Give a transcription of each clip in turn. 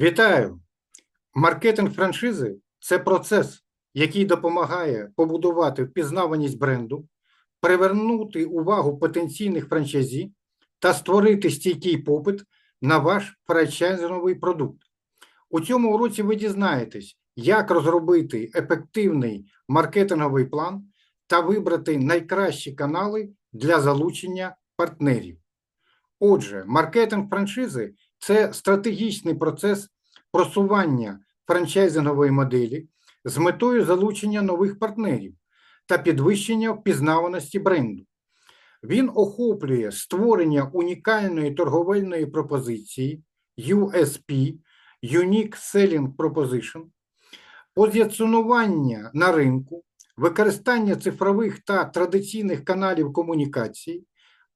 Вітаю! Маркетинг франшизи це процес, який допомагає побудувати впізнаваність бренду, привернути увагу потенційних франчайзі та створити стійкий попит на ваш франчайзинговий продукт. У цьому уроці ви дізнаєтесь, як розробити ефективний маркетинговий план та вибрати найкращі канали для залучення партнерів. Отже, маркетинг франшизи це стратегічний процес просування франчайзингової моделі з метою залучення нових партнерів та підвищення впізнаваності бренду. Він охоплює створення унікальної торговельної пропозиції USP Unique Selling Proposition, позиціонування на ринку, використання цифрових та традиційних каналів комунікації,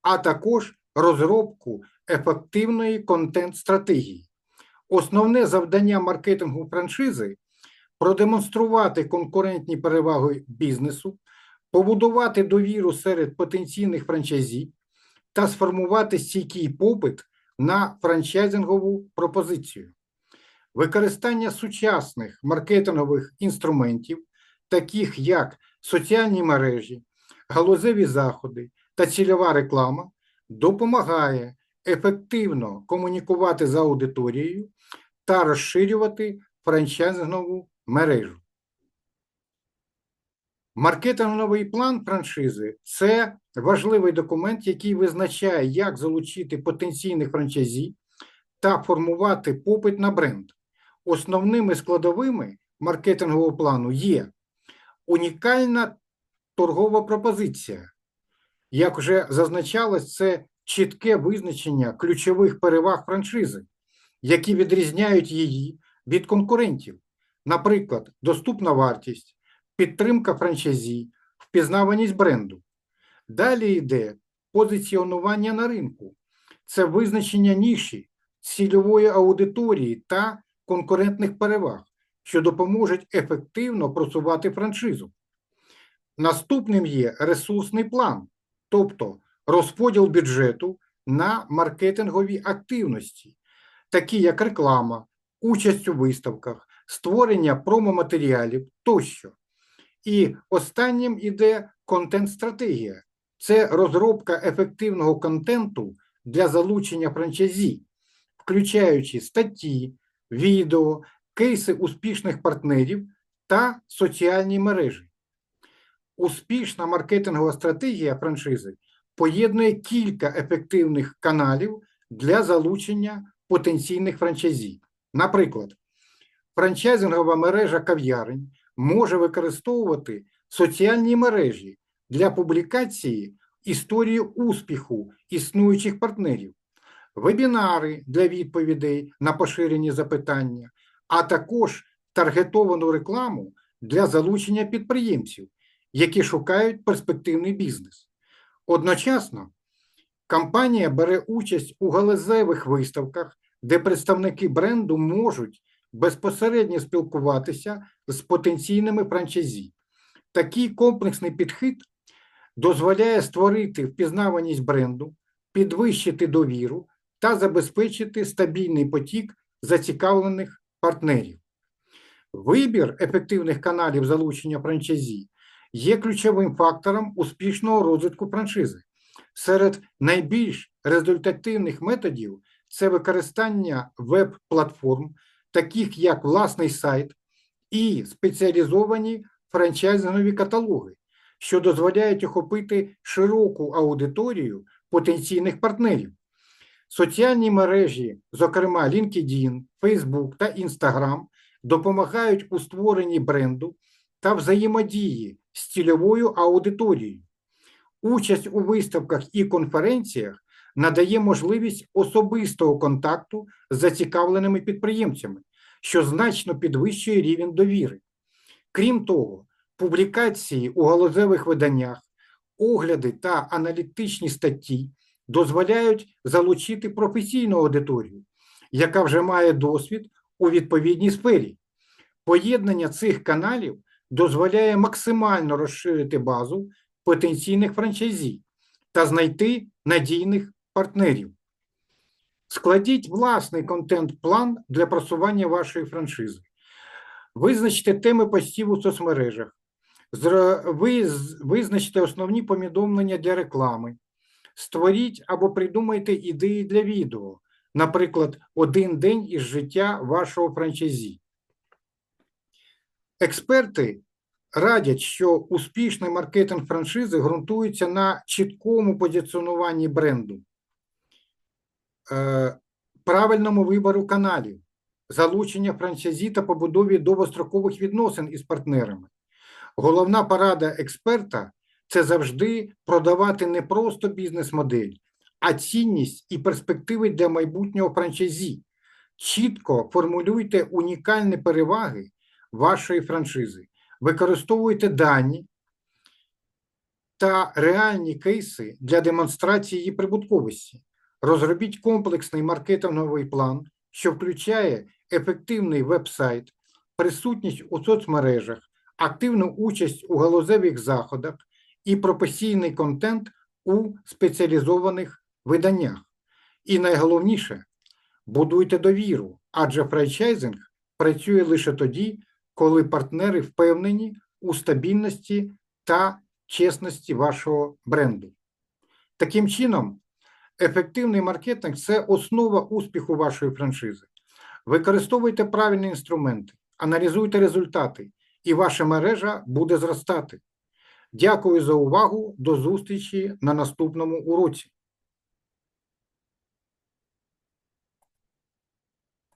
а також розробку ефективної контент-стратегії. Основне завдання маркетингу франшизи продемонструвати конкурентні переваги бізнесу, побудувати довіру серед потенційних франчайзі та сформувати стійкий попит на франчайзингову пропозицію. Використання сучасних маркетингових інструментів, таких як соціальні мережі, галузеві заходи та цільова реклама, допомагає ефективно комунікувати з аудиторією та розширювати франчайзингову мережу. Маркетинговий план франшизи це важливий документ, який визначає, як залучити потенційних франчайзі та формувати попит на бренд. Основними складовими маркетингового плану є унікальна торгова пропозиція. Як вже зазначалось, це чітке визначення ключових переваг франшизи, які відрізняють її від конкурентів, наприклад, доступна вартість, підтримка франчайзі, впізнаваність бренду. Далі йде позиціонування на ринку, це визначення ніші, цільової аудиторії та конкурентних переваг, що допоможуть ефективно просувати франшизу. Наступним є ресурсний план, тобто розподіл бюджету на маркетингові активності, такі як реклама, участь у виставках, створення промоматеріалів тощо. І останнім іде контент-стратегія. Це розробка ефективного контенту для залучення франчайзі, включаючи статті, відео, кейси успішних партнерів та соціальні мережі. Успішна маркетингова стратегія франшизи поєднує кілька ефективних каналів для залучення потенційних франчайзі. Наприклад, франчайзингова мережа кав'ярень може використовувати соціальні мережі для публікації історії успіху існуючих партнерів, вебінари для відповідей на поширені запитання, а також таргетовану рекламу для залучення підприємців, які шукають перспективний бізнес. Одночасно компанія бере участь у галузевих виставках, де представники бренду можуть безпосередньо спілкуватися з потенційними франчайзі. Такий комплексний підхід дозволяє створити впізнаваність бренду, підвищити довіру та забезпечити стабільний потік зацікавлених партнерів. Вибір ефективних каналів залучення франчайзі є ключовим фактором успішного розвитку франшизи. Серед найбільш результативних методів це використання веб-платформ, таких як власний сайт і спеціалізовані франчайзингові каталоги, що дозволяють охопити широку аудиторію потенційних партнерів. Соціальні мережі, зокрема LinkedIn, Facebook та Instagram, допомагають у створенні бренду та взаємодії з цільовою аудиторією. Участь у виставках і конференціях надає можливість особистого контакту з зацікавленими підприємцями, що значно підвищує рівень довіри. Крім того, публікації у галузевих виданнях, огляди та аналітичні статті дозволяють залучити професійну аудиторію, яка вже має досвід у відповідній сфері. Поєднання цих каналів дозволяє максимально розширити базу потенційних франчайзі та знайти надійних партнерів. Складіть власний контент-план для просування вашої франшизи. Визначте теми постів у соцмережах. Визначте основні повідомлення для реклами. Створіть або придумайте ідеї для відео, наприклад, один день із життя вашого франчайзі. Експерти радять, що успішний маркетинг франшизи ґрунтується на чіткому позиціонуванні бренду, е, правильному вибору каналів, залучення франчайзі та побудові довгострокових відносин із партнерами. Головна порада експерта це завжди продавати не просто бізнес-модель, а цінність і перспективи для майбутнього франчайзі. Чітко формулюйте унікальні переваги вашої франшизи, використовуйте дані та реальні кейси для демонстрації її прибутковості. Розробіть комплексний маркетинговий план, що включає ефективний веб-сайт, присутність у соцмережах, активну участь у галузевих заходах і професійний контент у спеціалізованих виданнях. І найголовніше будуйте довіру, адже франчайзинг працює лише тоді, коли партнери впевнені у стабільності та чесності вашого бренду. Таким чином, ефективний маркетинг це основа успіху вашої франшизи. Використовуйте правильні інструменти, аналізуйте результати, і ваша мережа буде зростати. Дякую за увагу. До зустрічі на наступному уроці.